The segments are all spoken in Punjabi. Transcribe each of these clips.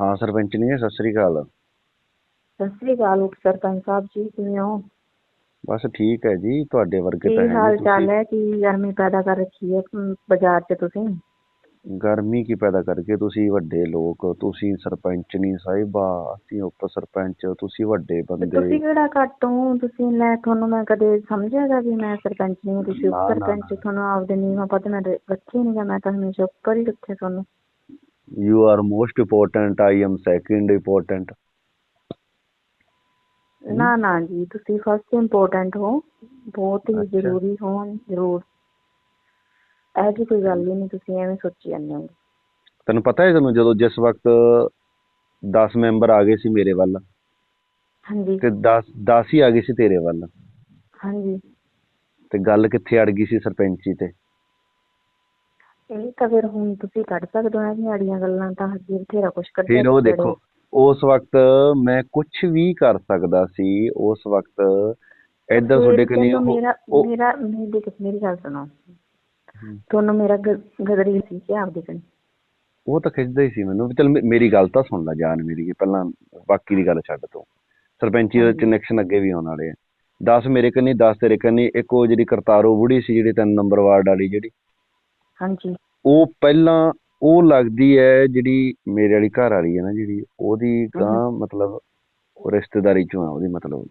ਹਾਂ ਸਰਪੰਚ ਨਹੀਂ ਸਤਿ ਸ੍ਰੀ ਅਕਾਲ। ਸਤਿ ਸ੍ਰੀ ਅਕਾਲ ਉਪ ਸਰਪੰਚ ਸਾਹਿਬ ਜੀ ਕਿਵੇਂ ਹੋ? ਬਸ ਠੀਕ ਹੈ ਜੀ ਤੁਹਾਡੇ ਵਰਗੇ ਕੀ ਤਾਂ ਹੈ ਹਾਲ ਚਾਲ ਹੈ? ਕੀ ਗਰਮੀ ਪੈਦਾ ਕਰ ਰੱਖੀ ਹੈ ਅਮ, ਬਾਜ਼ਾਰ 'ਚ ਤੁਸੀਂ? ਗਰਮੀ ਕੀ ਪੈਦਾ ਕਰਕੇ ਤੁਸੀਂ ਵੱਡੇ ਲੋਕ ਤੁਸੀਂ ਸਰਪੰਚ ਨਹੀਂ ਸਾਹਿਬਾ ਅਸੀਂ ਉਪ ਸਰਪੰਚ ਤੁਸੀਂ ਵੱਡੇ ਤੇ ਬੰਦੇ। ਤੁਸੀਂ ਕਿਹੜਾ ਘੱਟ ਹੋ? ਤੁਸੀਂ ਲੈ ਤੁਹਾਨੂੰ ਮੈਂ ਕਦੇ ਸਮਝਿਆਗਾ ਵੀ ਮੈਂ ਸਰਪੰਚ ਨਹੀਂ ਹਾਂ, ਤੁਸੀਂ ਨਾ, ਉਪ ਨਾ, ਸਰਪੰਚ ਨਾ। ਤੁਹਾਨੂੰ ਆਪਦੇ ਨੀਵਾਂ ਪਤਾ ਮੈਂ ਰ- ਰੱਖਿਆ ਨਹੀਂ ਗਾ ਮੈਂ ਤਾਂ ਹਮੇਸ਼ਾ ਉੱਪਰ ਹੀ ਰੱਖਿਆ ਤੁਹਾਨੂੰ। You are most important I am second important ਨਾ ਨਾ ਜੀ ਤੁਸੀਂ ਫਸਟ ਇੰਪੋਰਟੈਂਟ ਹੋ ਬਹੁਤ ਹੀ ਅੱਛਾ। ਜ਼ਰੂਰੀ ਹੋ ਜ਼ਰੂਰ। ਇਹ ਜੀ ਕੋਈ ਗੱਲ ਹੀ ਨਹੀਂ ਤੁਸੀਂ ਐਵੇਂ ਸੋਚੀ ਜਾਂਦੇ ਹੋ। ਤੈਨੂੰ ਪਤਾ ਹੈ ਤੈਨੂੰ ਜਦੋਂ ਜਿਸ ਵਕਤ 10 ਮੈਂਬਰ ਆ ਗਏ ਸੀ ਮੇਰੇ ਵੱਲ ਹਾਂਜੀ। ਤੇ 10 10 ਹੀ ਆ ਗਏ ਸੀ ਤੇਰੇ ਵੱਲ। ਹਾਂਜੀ। ਤੇ ਗੱਲ ਕਿੱਥੇ ਅੜ ਗਈ ਸੀ ਸਰਪੰਚੀ ਤੇ? ਇਹ ਤਾਂ ਫਿਰ ਹੁਣ ਤੁਸੀਂ ਕੱਢ ਸਕਦੇ ਹੋ ਇਹ ਆੜੀਆਂ ਗੱਲਾਂ ਤਾਂ ਅੱਗੇ ਬਥੇਰਾ ਕੁਛ ਕੱਢਿਆ ਫਿਰ ਉਹ ਦੇਖੋ ਉਸ ਵਕਤ ਮੈਂ ਕੁਝ ਵੀ ਕਰ ਸਕਦਾ ਸੀ ਉਸ ਵਕਤ ਇੱਧਰ ਤੁਹਾਡੇ ਕਨੀ ਮੇਰਾ ਮੇਰਾ ਮੇਰੀ ਮੇਰੀ ਗੱਲ ਸੁਣੋ। ਤੁਹਾਨੂੰ ਮੇਰਾ ਗਦਰੀ ਸੀ ਕਿ ਆਪਦੇ ਕਨ ਉਹ ਤਾਂ ਖਿੱਚਦਾ ਹੀ ਸੀ ਮੈਨੂੰ ਚੱਲ ਮੇਰੀ ਗੱਲ ਤਾਂ ਸੁਣ ਲੈ ਜਾਨ ਮੇਰੀ ਪਹਿਲਾਂ ਬਾਕੀ ਦੀ ਗੱਲ ਛੱਡ ਤੂੰ ਸਰਪੰਚੀ ਦੇ। ਕਨੈਕਸ਼ਨ ਅੱਗੇ ਵੀ ਆਉਣ ਵਾਲੇ ਆ 10 ਮੇਰੇ ਕੰਨੀ 10 ਤੇਰੇ ਕੰਨੀ ਇੱਕ ਉਹ ਜਿਹੜੀ ਕਰਤਾਰੋ ਬੁੜੀ ਸੀ ਜਿਹੜੀ ਤਿੰਨ ਨੰਬਰ ਵਾਰਡ ਵਾਲੀ ਜਿਹੜੀ ਹਾਂਜੀ। ਉਹ ਪਹਿਲਾਂ ਉਹ ਲੱਗਦੀ ਹੈ ਜਿਹੜੀ ਮੇਰੇ ਵਾਲੀ ਘਰ ਵਾਲੀ ਹੈ ਨਾ ਜਿਹੜੀ ਉਹਦੀ ਗਾਂ ਮਤਲਬ ਉਹ ਰਿਸ਼ਤੇਦਾਰੀ ਚੋਂ ਆ ਉਹਦੀ ਮਤਲਬ।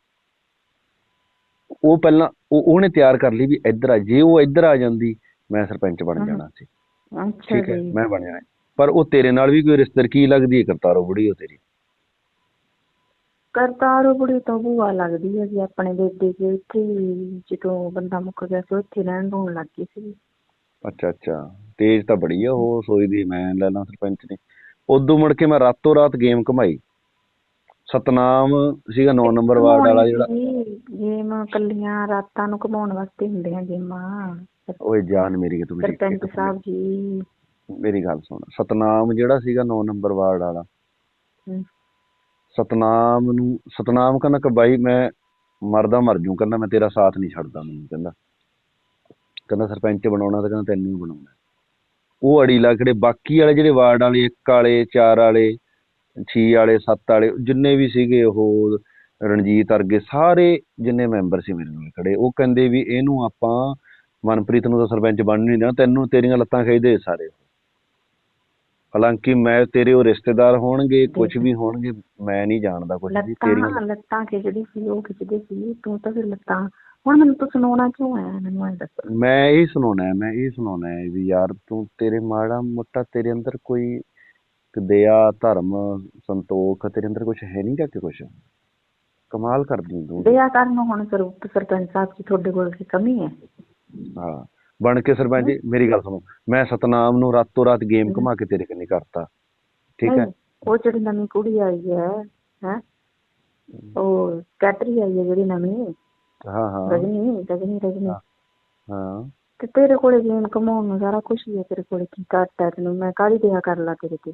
ਉਹ ਪਹਿਲਾਂ ਉਹ ਉਹਨੇ ਤਿਆਰ ਕਰ ਲਈ ਵੀ ਇੱਧਰ ਆ ਜੇ ਉਹ ਇੱਧਰ ਆ ਜਾਂਦੀ ਮੈਂ ਸਰਪੰਚ ਬਣ। ਜਾਣਾ ਸੀ। ਅੱਛਾ ਠੀਕ ਹੈ ਮੈਂ ਬਣ ਜਾਣਾ। ਪਰ ਉਹ ਤੇਰੇ ਨਾਲ ਵੀ ਕੋਈ ਰਿਸ਼ਤੇਦਾਰ ਕੀ ਲੱਗਦੀ ਹੈ ਕਰਤਾਰੋ ਬੁੜੀ ਉਹ ਤੇਰੀ? ਕਰਤਾਰੋ ਬੁੜੀ ਤਾਂ ਬੂਆ ਲੱਗਦੀ ਹੈ ਜੀ ਆਪਣੇ ਬੇਟੇ ਦੇ ਇੱਥੇ ਜਦੋਂ ਬੰਦਾ ਮੁੱਕ ਗਿਆ ਸੀ ਉੱਥੇ ਰਹਿਣ ਰੋਣ ਲੱਗ ਗਈ ਸੀ। ਅੱਛਾ ਅੱਛਾ। ਤੇਜ ਤਾਂ ਬੜੀ ਆ ਉਹ ਸੋਚਦੀ ਮੈਂ ਲੈ ਲਾਂ ਸਰਪੰਚ ਨੇ। ਉਦੋਂ ਮੁੜ ਕੇ ਮੈਂ ਰਾਤੋਂ ਰਾਤ ਗੇਮ ਘਮਾਈ। ਸਤਨਾਮ ਸੀਗਾ 9 ਨੰਬਰ ਵਾਰਡ ਵਾਲਾ ਜਿਹੜਾ। ਗੇਮ ਕੱਲੀਆਂ ਰਾਤਾਂ ਨੂੰ ਘਮਾਉਣ ਵਾਸਤੇ ਹੁੰਦੀਆਂ ਗੇਮਾਂ। ਓਏ ਜਾਨ ਮੇਰੀ ਕਿ ਤੂੰ ਮੇਰੀ ਸਰਪੰਚ ਸਾਹਿਬ ਜੀ। ਮੇਰੀ ਗੱਲ ਸੁਣ। ਸਤਨਾਮ ਜਿਹੜਾ ਸੀਗਾ 9 ਨੰਬਰ ਵਾਰਡ ਵਾਲਾ। ਸਤਨਾਮ ਨੂੰ ਸਤਨਾਮ ਕਹਿੰਦਾ ਕਿ ਬਾਈ ਮੈਂ ਮਰਦਾ ਮਰ ਜੂ ਕਹਿੰਦਾ ਮੈਂ ਤੇਰਾ ਸਾਥ ਨਹੀਂ ਛੱਡਦਾ ਮੈਨੂੰ ਕਹਿੰਦਾ। ਕਹਿੰਦਾ ਸਰਪੰਚ ਬਣਾਉਣਾ ਤਾਂ ਕਹਿੰਦਾ ਤੈਨੂੰ ਹੀ ਬਣਾਉਣਾ। ਉਹ ਅੜੀ ਕਿਹੜੇ ਬਾਕੀ ਵਾਲੇ ਜਿਹੜੇ ਵਾਰਡ ਵਾਲੇ, ਇੱਕ ਵਾਲੇ, ਚਾਰ ਵਾਲੇ, ਛੇ ਵਾਲੇ, ਸੱਤ ਵਾਲੇ, ਜਿੰਨੇ ਵੀ ਸੀਗੇ ਉਹ ਰਣਜੀਤ ਵਰਗੇ ਸਾਰੇ ਜਿੰਨੇ ਮੈਂਬਰ ਸੀ ਮੇਰੇ ਨਾਲ ਖੜੇ, ਉਹ ਕਹਿੰਦੇ ਵੀ ਇਹਨੂੰ ਆਪਾਂ ਮਨਪ੍ਰੀਤ ਨੂੰ ਤਾਂ ਸਰਪੰਚ ਬਣਨ ਨਹੀਂ ਦੇਣਾ, ਤੈਨੂੰ ਤੇਰੀਆਂ ਲੱਤਾਂ ਖਿੱਚਦੇ ਸਾਰੇ ਹਾਲਾਂਕਿ ਮੈਂ ਤੇਰੇ ਉਹ ਰਿਸ਼ਤੇਦਾਰ ਹੋਣਗੇ ਕੁਝ ਵੀ ਹੋਣਗੇ, ਮੈਂ ਨਹੀਂ ਜਾਣਦਾ ਕੁਝ ਵੀ, ਤੇਰੀਆਂ ਲੱਤਾਂ ਖਿੱਚਦੀ ਸੀ, ਉਹ ਖਿੱਚਦੇ ਸੀ, ਤੂੰ ਤਾਂ ਫਿਰ ਲੱਤਾਂ ਹੁਣ ਮੈਨੂੰ ਤੂੰ ਸੁਣਾਉਣਾ ਕਿਉਂ ਆਇਆ? ਮੈਨੂੰ ਇਹ ਦੱਸ। ਮੈਂ ਇਹ ਸੁਣਾਉਣਾ ਹੈ ਮੈਂ ਇਹ ਸੁਣਾਉਣਾ ਹੈ ਵੀ ਯਾਰ ਤੂੰ ਤੇਰੇ ਮਾੜਾ ਮੋਟਾ ਤੇਰੇ ਅੰਦਰ ਕੋਈ ਦਇਆ ਧਰਮ ਸੰਤੋਖ ਤੇਰੇ ਅੰਦਰ ਕੁਝ ਹੈ ਨਹੀਂ ਕਿ ਕੁਝ ਕਮਾਲ ਕਰਦੀ ਤੂੰ। ਦਇਆ ਕਰਨ ਹੁਣ ਸਰੂਪ ਸਰਪੰਚ ਸਾਹਿਬ ਜੀ ਤੁਹਾਡੇ ਕੋਲ ਕੀ ਕਮੀ ਹੈ? ਹਾਂ ਬਣ ਕੇ ਸਰਪੰਚ ਜੀ ਮੇਰੀ ਗੱਲ ਸੁਣੋ ਮੈਂ ਸਤਨਾਮ ਨੂੰ ਰਾਤੋਂ ਰਾਤ ਗੇਮ ਘੁਮਾ ਕੇ ਤੇਰੇ ਕੰਨੀ ਕਰਤਾ ਠੀਕ ਹੈ? ਉਹ ਜਿਹੜੀ ਨਵੀਂ ਕੁੜੀ ਆਈ ਹੈ ਹੈ ਉਹ ਕੈਟਰੀ ਆਈ ਹੈ ਜਿਹੜੀ ਨਵੀਂ। ਹਾਂ ਹਾਂ। ਰਜਨੀ ਰਜਨੀ ਰਜਨੀ। ਹਾਂ। ਤੇ ਤੇਰੇ ਕੋਲੇ ਗੇਮ ਕਮਾਉਣ ਨੂੰ ਸਾਰਾ ਕੁਝ ਹੀ ਹੈ ਤੇਰੇ ਕੋਲੇ ਕੀ ਘੱਟ ਤੈਨੂੰ? ਮੈਂ ਕਾਹਦੀ ਦਇਆ ਕਰ ਲਾ ਤੇਰੇ ਤੇ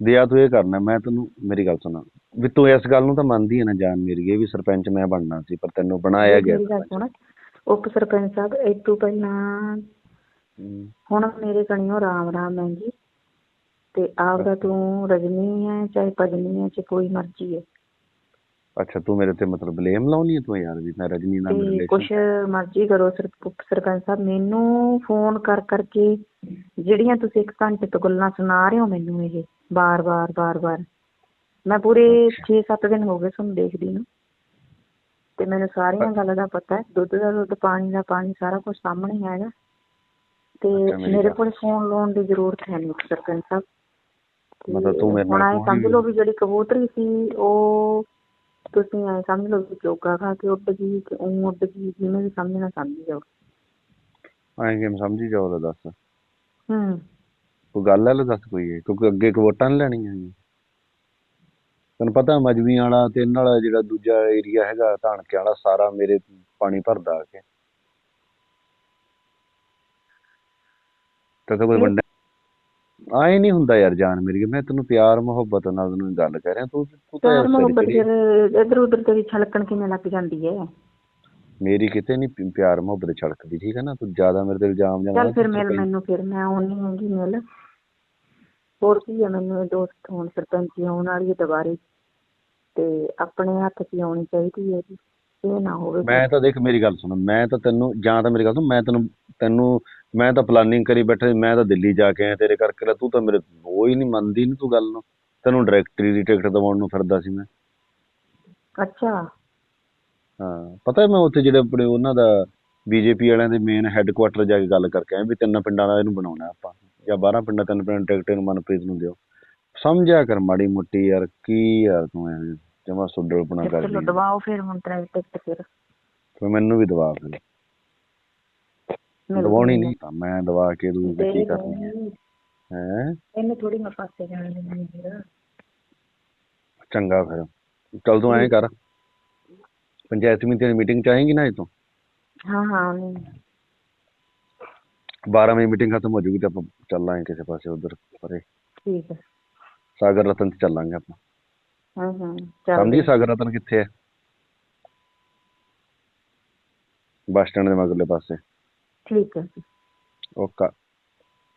ਦਿਆ ਤੂੰ ਇਹ ਕਰਨਾ ਮੈਂ ਤੈਨੂੰ ਮੇਰੀ ਗੱਲ ਸੁਣਾ। ਵੀ ਤੂੰ ਇਸ ਗੱਲ ਨੂੰ ਤਾਂ ਮੰਨਦੀ ਹੈ ਨਾ ਜਾਨ ਮੇਰੀ ਇਹ ਵੀ ਸਰਪੰਚ ਮੈਂ ਬਣਨਾ ਸੀ ਪਰ ਤੈਨੂੰ ਬਣਾਇਆ ਗਿਆ ਮੇਰੀ ਗੱਲ ਸੁਣ ਉਪ ਸਰਪੰਚ ਸਾਹਿਬ ਇਹ ਤੋਂ ਪਹਿਲਾਂ ਹੁਣ ਮੇਰੇ ਕਣੀਓ ਰਾਮ ਰਾਮ ਹੈ ਜੀ। ਤੇ ਆਪਦਾ ਤੂੰ ਰਜਨੀ ਹੈ ਚਾਹੇ ਭਜਨੀ ਹੈ ਚਾਹੇ ਕੋਈ ਮਰਜ਼ੀ ਹੈ। ਅੱਛਾ ਤੂੰ ਮੇਰੇ ਤੇ ਮਤਲਬ ਬਲੇਮ ਲਾਉਣੀ ਹੈ ਤੂੰ ਯਾਰ ਵੀ ਮੈਂ ਰਜਨੀ ਨਾਲ ਰਿਲੇਸ਼ਨ ਕੁਛ ਮਰਜ਼ੀ ਕਰੋ ਸਰਪੰਚ ਸਾਹਿਬ ਮੈਨੂੰ ਫੋਨ ਕਰ ਕਰਕੇ ਜਿਹੜੀਆਂ ਤੁਸੀਂ ਇੱਕ ਘੰਟੇ ਤੋਂ ਗੱਲਾਂ ਸੁਣਾ ਰਹੇ ਹੋ ਮੈਨੂੰ ਇਹ ਬਾਰ ਬਾਰ ਬਾਰ ਬਾਰ ਮੈਂ ਪੂਰੇ 6-7 ਦਿਨ ਹੋ ਗਏ ਤੁਹਾਨੂੰ ਦੇਖਦੀ ਨੂੰ। ਤੇ ਮੈਨੂੰ ਸਾਰੀਆਂ ਗੱਲਾਂ ਦਾ ਪਤਾ ਹੈ ਦੁੱਧ ਦਾ ਦੁੱਧ ਪਾਣੀ ਦਾ ਪਾਣੀ ਸਾਰਾ ਕੁਝ ਸਾਹਮਣੇ ਹੈਗਾ। ਤੇ ਮੇਰੀ ਕੋਲ ਫੋਨ ਲਾਉਣ ਦੀ ਜ਼ਰੂਰਤ ਹੈ ਨਹੀਂ ਸਰਪੰਚ ਸਾਹਿਬ। ਮਤਲਬ ਤੂੰ ਮੇਰੇ ਨਾਲ ਸਮਝ ਲਓ ਵੀ ਜਿਹੜੀ ਕਬੂਤਰੀ ਸੀ ਉਹ ਤੁਸੀਂ ਐਂ ਸਮਝ ਲਓ ਵੀ ਚੋਗਾ ਖਾ ਕੇ ਉੱਡ ਗਈ ਤੇ ਉਹ ਉੱਡ ਗਈ ਜਿਵੇਂ ਵੀ ਸਮਝਣਾ ਸਮਝ ਜਾਓ। ਐਂ ਕਿਵੇਂ ਸਮਝੀ ਜਾਓ ਤਾਂ ਦੱਸ? ਹੂੰ। ਕੋਈ ਗੱਲ ਹੈ ਲੈ ਦੱਸ ਕੋਈ ਹੈ ਕਿਉਂਕਿ ਅੱਗੇ ਵੋਟਾਂ ਨਹੀਂ ਲੈਣੀਆਂ ਜੀ ਤੈਨੂੰ ਪਤਾ ਮਜਬੀਆਂ ਵਾਲਾ ਤੇ ਇਹਨਾਂ ਵਾਲਾ ਜਿਹੜਾ ਦੂਜਾ ਏਰੀਆ ਹੈਗਾ ਧਾਣਕੇ ਵਾਲਾ ਸਾਰਾ ਮੇਰੇ ਪਾਣੀ ਭਰਦਾ ਆ ਕੇ। ਤੇ ਕੋਈ ਵੰਡਿਆ ਆਏ ਨਹੀਂ ਹੁੰਦਾ ਯਾਰ ਜਾਨ ਮੇਰੀ ਮੈਂ ਤੈਨੂੰ ਪਿਆਰ ਮੁਹੱਬਤ ਨਾਲ ਤੈਨੂੰ ਗੱਲ ਕਹਿ ਰਿਹਾ ਤੂੰ ਤੂੰ ਤਾਂ ਪਿਆਰ ਮੁਹੱਬਤ ਸਿਰ ਚੜੀ- ਫਿਰ ਇੱਧਰ ਉੱਧਰ ਤੇਰੀ ਛਲਕਣ ਕਿਵੇਂ ਲੱਗ ਜਾਂਦੀ ਹੈ? ਮੇਰੀ ਕਿਤੇ ਨਹੀਂ ਪਿਆਰ ਮੁਹੱਬਤ ਛਲਕਦੀ ਠੀਕ ਹੈ ਨਾ? ਤੂੰ ਜ਼ਿਆਦਾ ਮੇਰੇ ਤੇ ਇਲਜ਼ਾਮ ਚੱਲ ਜਾਂਦਾ ਫਿਰ ਮਿਲ ਮੈਨੂੰ ਫਿਰ ਮੈਂ ਆਉਣੀ ਹੈਗੀ ਮਿਲ। ਹੋਰ ਕੀ ਹੈ ਮੈਨੂੰ ਦੋਸਤ ਹੁਣ ਸਰਪੰਚੀ ਆਉਣ ਵਾਲੀ ਹੈ ਦੁਬਾਰੇ। ਤੇ ਆਪਣੇ ਹੱਥ 'ਚ ਆਉਣੀ ਚਾਹੀਦੀ ਹੈ ਜੀ ਇਹ ਨਾ ਹੋਵੇ ਮੈਂ ਤਾਂ ਦੇਖ ਮੇਰੀ ਗੱਲ ਸੁਣ ਮੈਂ ਤਾਂ ਤੈਨੂੰ ਜਾਂ ਤਾਂ ਮੇਰੀ ਗੱਲ ਸੁਣ ਮੈਂ ਤੈਨੂੰ ਤੈਨੂੰ ਮੈਂ ਤਾਂ ਪਲਾਨਿੰਗ ਕਰੀ ਬੈਠਾ ਮੈਂ ਤਾਂ ਦਿੱਲੀ ਜਾ ਕੇ ਆਇਆ ਤੇਰੇ ਕਰਕੇ ਲੈ, ਤੂੰ ਤਾਂ ਮੇਰੇ ਉਹ ਹੀ ਨਹੀਂ ਮੰਨਦੀ ਨਹੀਂ ਤੂੰ ਗੱਲ ਨੂੰ। ਤੈਨੂੰ ਡਾਇਰੈਕਟਰੀ ਦੀ ਟਿਕਟ ਦਿਵਾਉਣ ਨੂੰ ਫਿਰਦਾ ਸੀ ਮੈਂ। ਅੱਛਾ। ਹਾਂ ਪਤਾ ਹੈ ਮੈਂ ਉੱਥੇ ਜਿਹੜੇ ਆਪਣੇ ਉਹਨਾਂ ਦਾ ਬੀਜੇਪੀ ਵਾਲਿਆਂ ਦੇ ਮੇਨ ਹੈੱਡਕੁਆਟਰ ਜਾ ਕੇ ਗੱਲ ਕਰਕੇ ਆਇਆ ਵੀ ਤਿੰਨ ਪਿੰਡਾਂ ਦਾ ਇਹਨੂੰ ਬਣਾਉਣਾ ਆਪਾਂ ਜਾਂ 12 ਪਿੰਡਾਂ ਤਿੰਨ ਪਿੰਡ ਟਿਕਟ ਇਹਨੂੰ ਮਨਪ੍ਰੀਤ ਨੂੰ ਦਿਓ। ਸਮਝਿਆ ਕਰ ਮਾੜੀ ਮੋਟੀ ਯਾਰ ਕੀ ਯਾਰ ਤੂੰ ਐਵੇਂ ਜਮਾ ਸੁੱਡਲਪਣਾ ਕਰਦੀ ਚਲੋ। ਦਵਾਓ ਫਿਰ ਟਰੈਕ ਟਿਕਟ ਫਿਰ ਮੈਨੂੰ ਵੀ ਦਵਾ ਫਿਰ। ਦਵਾਉਣੀ ਨਹੀਂ ਤਾਂ ਮੈਂ ਦਵਾ ਕੇ ਤੂੰ ਦੇ ਕੀ ਕਰਨੀ ਹੈ। ਹੈਂ? ਇਹਨੂੰ ਥੋੜੀ ਮੈਂ ਪਾਸੇ ਜਾਣ ਦੇਣੀ ਫਿਰ। ਚੰਗਾ ਫਿਰ। ਚੱਲ ਤੂੰ ਐਂ ਕਰ। ਪੰਚਾਇਤ ਸਮਿਤੀ ਦੀ ਮੀਟਿੰਗ ਚ ਆਏਂਗੀ ਨਾ ਇਹ ਤੋਂ? ਹਾਂ ਹਾਂ ਨਹੀਂ 12 ਵਜੇ ਮੀਟਿੰਗ ਖਤਮ ਹੋ ਜੂਗੀ ਤੇ ਆਪਾਂ ਚੱਲਾਂਗੇ ਕਿਸੇ ਪਾਸੇ ਉਧਰ ਪਰੇ। ਠੀਕ ਹੈ ਸਾਗਰ ਰਤਨ ਚ ਚੱਲਾਂਗੇ ਆਪਾਂ। ਹਾਂ ਹਾਂ ਚੱਲ ਸਮਝੀ ਸਾਗਰ ਰਤਨ ਕਿੱਥੇ ਹੈ ਬੱਸ ਸਟੈਂਡ ਦੇ ਮਗਰਲੇ ਪਾਸੇ। ਠੀਕ ਹੈ ਓਕਾ